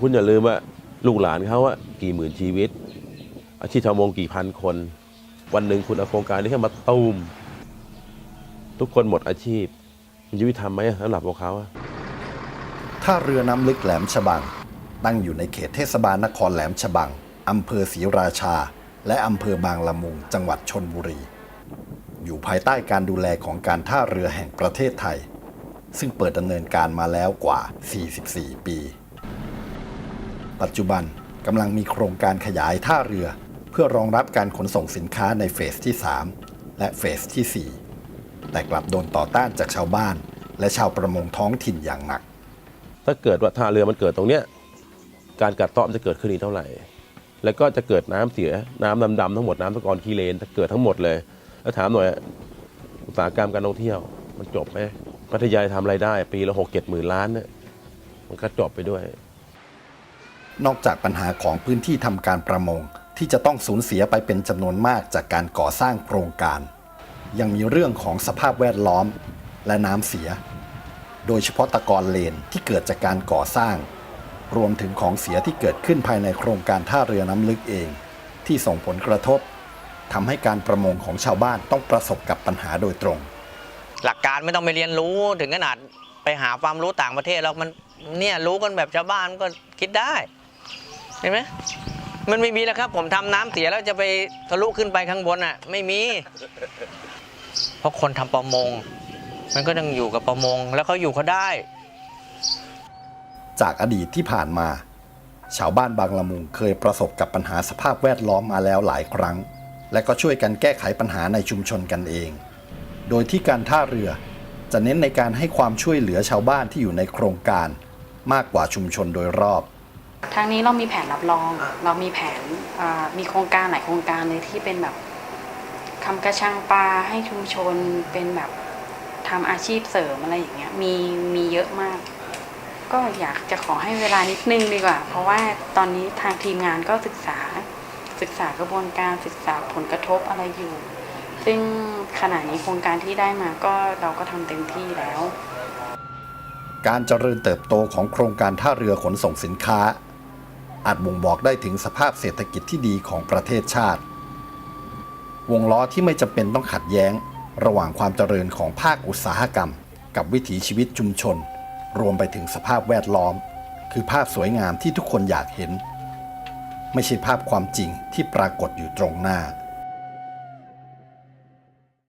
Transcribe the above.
คุณอย่าลืมว่าลูกหลานเขาอะกี่หมื่นชีวิต อาชีพชาวมงกี่พันคน วันหนึ่งคุณเอาโครงการนี้แค่มาตูมทุกคนหมดอาชีพมันยุติธรรมไหมสำหรับพวกเขาท่าเรือน้ำลึกแหลมฉบัง ตั้งอยู่ในเขตเทศบาลนครแหลมฉบังอำเภอศรีราชา และอำเภอบางละมุง จังหวัดชนบุรี อยู่ภายใต้การดูแลของการท่าเรือแห่งประเทศไทย ซึ่งเปิดดำเนินการมาแล้วกว่า 44 ปี ปัจจุบันกำลังมีโครงการขยายท่าเรือ เพื่อรองรับการขนส่งสินค้าในเฟสที่ 3 และเฟสที่ 4 แต่กลับโดนต่อต้านจากชาวบ้าน และชาวประมงท้องถิ่นอย่างหนัก ถ้าเกิดว่าท่าเรือมันเกิดตรงเนี้ยการกัดเซาะมันจะเกิดขึ้นอีกเท่าไหร่ แล้วก็จะเกิดน้ำเสียน้ำดำๆทั้งหมดน้ำตะกอนคีเลนจะเกิดทั้งหมดเลย แล้วถามหน่อยอุตสาหกรรมการท่องเที่ยว มันจบไหมพัทยาทำไรายได้ ปีละหกเจ็ดหมื่นล้านเนี่ยมันก็จบไปด้วย นอกจากปัญหาของพื้นที่ทำการประมง ที่จะต้องสูญเสียไปเป็นจำนวนมากจากการก่อสร้างโครงการ ยังมีเรื่องของสภาพแวดล้อมและน้ำเสีย โดยเฉพาะตะกอนเลนที่เกิดจากการก่อสร้าง รวมถึงของเสียที่เกิดขึ้นภายในโครงการท่าเรือน้ำลึกเอง ที่ส่งผลกระทบทำให้การประมงของชาวบ้านต้องประสบกับปัญหาโดยตรง หลักการไม่ต้องไปเรียนรู้ถึงขนาดไปหาความรู้ต่างประเทศแล้วมันเนี่ยรู้กันแบบชาวบ้านก็คิดได้ เห็นไหมมันไม่มีแล้วครับ ผมทำน้ำเสียแล้วจะไปทะลุขึ้นไปข้างบนอะ ไม่มี เพราะคนทำประมง มันก็ต้องอยู่กับประมง แล้วเขาอยู่เขาได้ จากอดีตที่ผ่านมา ชาวบ้านบางละมุงเคยประสบกับปัญหาสภาพแวดล้อมมาแล้วหลายครั้ง และก็ช่วยกันแก้ไขปัญหาในชุมชนกันเอง โดยที่การท่าเรือจะเน้นในการให้ความช่วยเหลือชาวบ้านที่อยู่ในโครงการ มากกว่าชุมชนโดยรอบ ทางนี้เรามีแผนรับรองเรามีแผนอ่ามีโครงการหลายโครงการเลยที่เป็นแบบทำกระชังปลาให้ชุมชนเป็นแบบทำอาชีพเสริมอะไรอย่างเงี้ยมีมีเยอะมาก ก็อยากจะขอให้เวลานิดนึงดีกว่า เพราะว่าตอนนี้ทางทีมงานก็ศึกษาศึกษากระบวนการศึกษาผลกระทบอะไรอยู่ ซึ่งขณะนี้โครงการที่ได้มาก็เราก็ทำเต็มที่แล้ว การเจริญเติบโตของโครงการท่าเรือขนส่งสินค้า อาจบ่งบอกได้ถึงสภาพเศรษฐกิจที่ดีของประเทศชาติ วงล้อที่ไม่จำเป็นต้องขัดแย้ง ระหว่างความเจริญของภาคอุตสาหกรรม กับวิถีชีวิตชุมชน รวมไปถึงสภาพแวดล้อม คือภาพสวยงามที่ทุกคนอยากเห็น ไม่ใช่ภาพความจริงที่ปรากฏอยู่ตรงหน้า